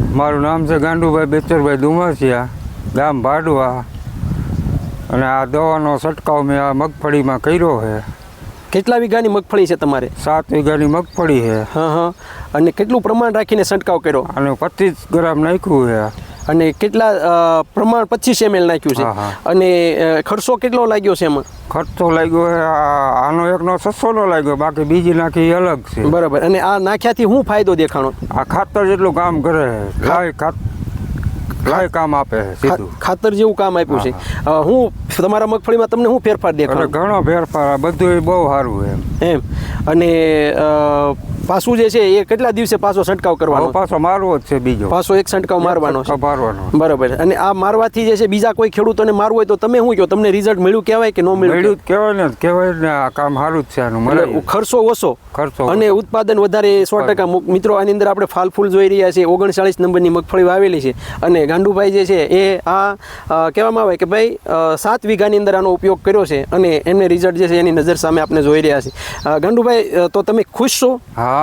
મારું નામ છે ગાંડુભાઈ બેચરભાઈ દુમસિયા ગામ ભાડવા. અને આ દવાનો છંટકાવ મેં આ મગફળીમાં કર્યો છે. કેટલા વીઘાની મગફળી છે તમારે? સાત વીઘાની મગફળી છે. હા હા. અને કેટલું પ્રમાણ રાખીને છંટકાવ કર્યો? અને પચીસ ગ્રામ નાખ્યું છે. અને કેટલા પ્રમાણ પચીસ એમએલ નાખ્યું છે. અને ખર્ચો કેટલો લાગ્યો છે એમાં? ખર્ચો લાગ્યો આનો એકનો છસોનો લાગ્યો બાકી બીજી નાખી અલગ છે. બરાબર. અને આ નાખ્યાથી શું ફાયદો દેખાણો? આ ખાતર જેટલું કામ કરે છે લાય કામ આપે ખાતર જેવું કામ આપ્યું છે. હું તમારા મગફળીમાં તમને શું ફેરફાર દેખાડો? ઘણો ફેરફાર બધું બહુ સારું એમ. એમ. અને પાછું જે છે એ કેટલા દિવસે પાછો છંટકાવ કરવાનો? પાછો મારવો જ છે બીજો. પાછો એક છંટકાવ મારવાનો છે. મારવાનો બરાબર. અને આ મારવાથી જે છે બીજા કોઈ ખેડૂતોને મારવું હોય તો તમે શું કહો? તમને રિઝલ્ટ મળ્યું કહેવાય કે ન મળ્યું મળ્યું કહેવાય? ને કહેવાય ને આ કામ સારું જ છે આનું મળે. ખર્ચો ઓછો. ખર્ચો અને ઉત્પાદન વધારે સો ટકા. મિત્રો આની અંદર આપણે ફાલ ફૂલ જોઈ રહ્યા છીએ. ઓગણચાળીસ નંબરની મગફળી વાવેલી છે. અને ગાંડુભાઈ જે છે એ આ કહેવામાં આવે કે ભાઈ સાત વીઘાની અંદર આનો ઉપયોગ કર્યો છે અને એમને રિઝલ્ટ જે છે એની નજર સામે આપણે જોઈ રહ્યા છીએ. ગાંડુભાઈ તો તમે ખુશ છો? હા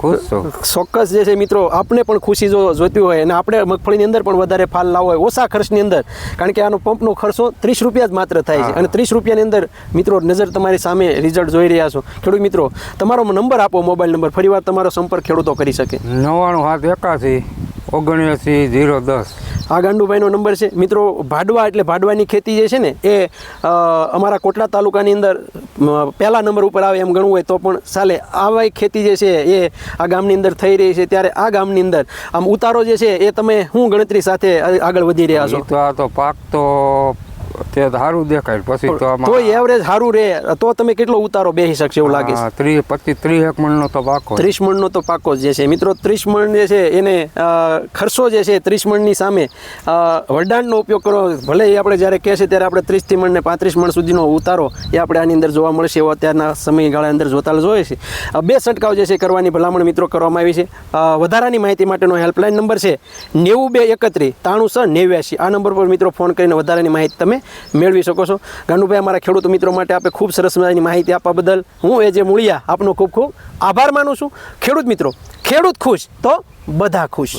ખુશ છો. ચોક્કસ જે છે મિત્રો આપણે પણ ખુશી જો જોતી હોય અને આપણે મગફળીની અંદર પણ વધારે ફાલ લાવવો હોય ઓછા ખર્ચની અંદર. કારણ કે આનો પંપનો ખર્ચો ત્રીસ રૂપિયા જ માત્ર થાય છે. અને ત્રીસ રૂપિયાની અંદર મિત્રો નજર તમારી સામે રિઝલ્ટ જોઈ રહ્યા છો. ખેડૂત મિત્રો તમારો નંબર આપો મોબાઈલ નંબર ફરીવાર તમારો સંપર્ક ખેડૂતો કરી શકે. નવ્વાણું હાથ એકાસી ઓગણસી જીરો દસ. આ ગાંડુભાઈનો નંબર છે. મિત્રો, ભાડવા એટલે ભાડવાની ખેતી જે છે ને, એ અમારા કોટડા તાલુકાની અંદર પહેલા નંબર ઉપર આવે એમ ગણવું હોય તો પણ ચાલે. આવાય ખેતી જે છે, એ આ ગામની અંદર થઈ રહી છે. ત્યારે આ ગામની અંદર આમ ઉતારો જે છે, એ તમે શું ગણતરી સાથે આગળ વધી રહ્યા છો? આ તો પાક તો તે સારું દેખાય. પછી તો તો એવરેજ સારું રહે તો તમે કેટલો ઉતારો બેસી શકશે એવું લાગે છે? ત્રીસ પચીસ ત્રીસ એક મણનો તો પાકો ત્રીસ મણનો તો પાકો જે છે. મિત્રો ત્રીસ મણ જે છે એને ખર્ચો જે છે ત્રીસ મણની સામે વરદાનનો ઉપયોગ કરો. ભલે એ આપણે જ્યારે કહે છે ત્યારે આપણે ત્રીસથી મણ ને પાંત્રીસ મણ સુધીનો ઉતારો એ આપણે આની અંદર જોવા મળશે. એવો અત્યારના સમયગાળા અંદર જોતા જોઈએ છે. બે છંટકાવ જે છે કરવાની ભલામણ મિત્રો કરવામાં આવી છે. વધારાની માહિતી માટેનો હેલ્પલાઇન નંબર છે નેવું બે એકત્રીસ ત્રાણું છ નેવ્યાસી આ નંબર પર મિત્રો ફોન કરીને વધારાની માહિતી તમે મેળવી શકો છો. ગાનુભાઈ, અમારા ખેડૂત મિત્રો માટે આપણે ખૂબ સરસ મજાની માહિતી આપવા બદલ હું એ જે મૂળિયા, આપનો ખૂબ ખૂબ આભાર માનું છું. ખેડૂત મિત્રો, ખેડૂત ખુશ તો બધા ખુશ.